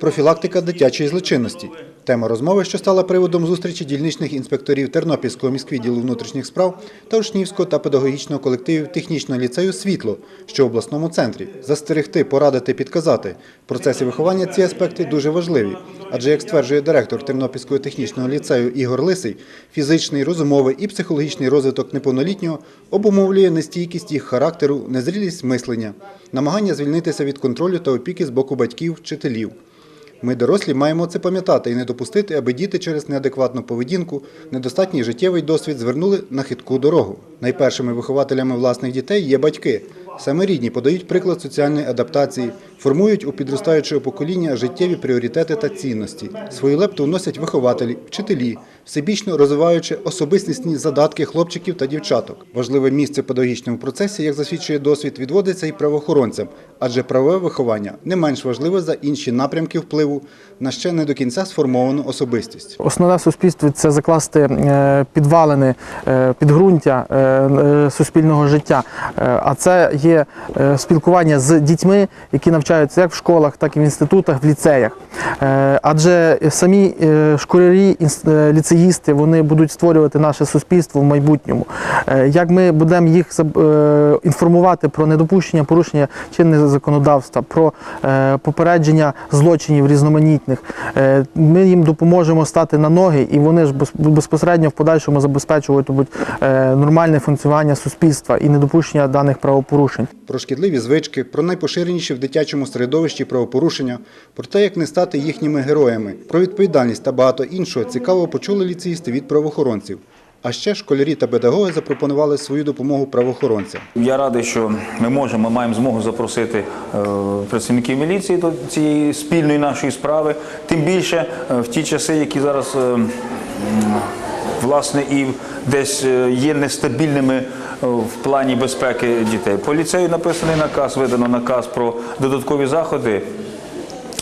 Профілактика дитячої злочинності. Тема розмови, що стала приводом зустрічі дільничних інспекторів Тернопільського міськвідділу внутрішніх справ та учнівського та педагогічного колективів технічного ліцею Світло, що в обласному центрі. Застерегти, порадити, підказати. В процесі виховання ці аспекти дуже важливі. Адже, як стверджує директор Тернопільського технічного ліцею Ігор Лисий, фізичний, розумовий і психологічний розвиток неповнолітнього обумовлює нестійкість їх характеру, незрілість мислення, намагання звільнитися від контролю та опіки з боку батьків, вчителів. Ми, дорослі, маємо це пам'ятати і не допустити, аби діти через неадекватну поведінку, недостатній життєвий досвід звернули на хитку дорогу. Найпершими вихователями власних дітей є батьки. Саме рідні подають приклад соціальної адаптації, формують у підростаючого покоління життєві пріоритети та цінності. Свою лепту вносять вихователі, вчителі, всебічно розвиваючи особистісні задатки хлопчиків та дівчаток. Важливе місце в педагогічному процесі, як засвідчує досвід, відводиться і правоохоронцям, адже правове виховання не менш важливе за інші напрямки впливу на ще не до кінця сформовану особистість. Основне в суспільстві це закласти е, підвалини, е, підґрунтя е, суспільного життя. А це є спілкування з дітьми, які навчаються як в школах, так і в інститутах, в ліцеях. Адже самі школярі, інс- ліцеїсти, вони будуть створювати наше суспільство в майбутньому. Е, Як ми будемо їх е, інформувати про недопущення порушення чинного законодавства, про е, попередження злочинів різноманітних, ми їм допоможемо стати на ноги, і вони ж безпосередньо в подальшому забезпечуватимуть нормальне функціонування суспільства і недопущення даних правопорушень. Про шкідливі звички, про найпоширеніші в дитячому середовищі правопорушення, про те, як не стати їхніми героями, про відповідальність та багато іншого цікаво почули ліцеїсти від правоохоронців. А ще школярі та педагоги запропонували свою допомогу правоохоронцям. Я радий, що ми можемо, ми маємо змогу запросити е, працівників міліції до цієї спільної нашої справи. Тим більше е, в ті часи, які зараз е, власне і десь є нестабільними в плані безпеки дітей. По ліцею написаний наказ, видано наказ про додаткові заходи.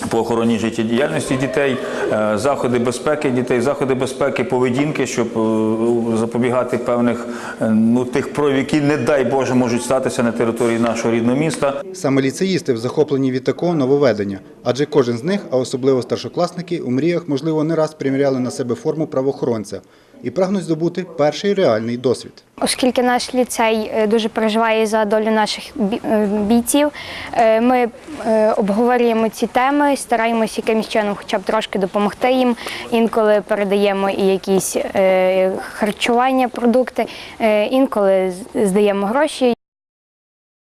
По охороні життєдіяльності дітей, е, заходи безпеки дітей, заходи безпеки поведінки, щоб е, запобігати певних е, ну тих проявів, які, не дай Боже, можуть статися на території нашого рідного міста. Саме ліцеїсти в захопленні від такого нововведення, адже кожен з них, а особливо старшокласники, у мріях, можливо, не раз приміряли на себе форму правоохоронця і прагнуть здобути перший реальний досвід. Оскільки наш ліцей е, дуже переживає за долю наших е, бійців, е, ми обговорюємо ці теми, стараємося якимось чином хоча б трошки допомогти їм. Інколи передаємо і якісь харчування, продукти, інколи здаємо гроші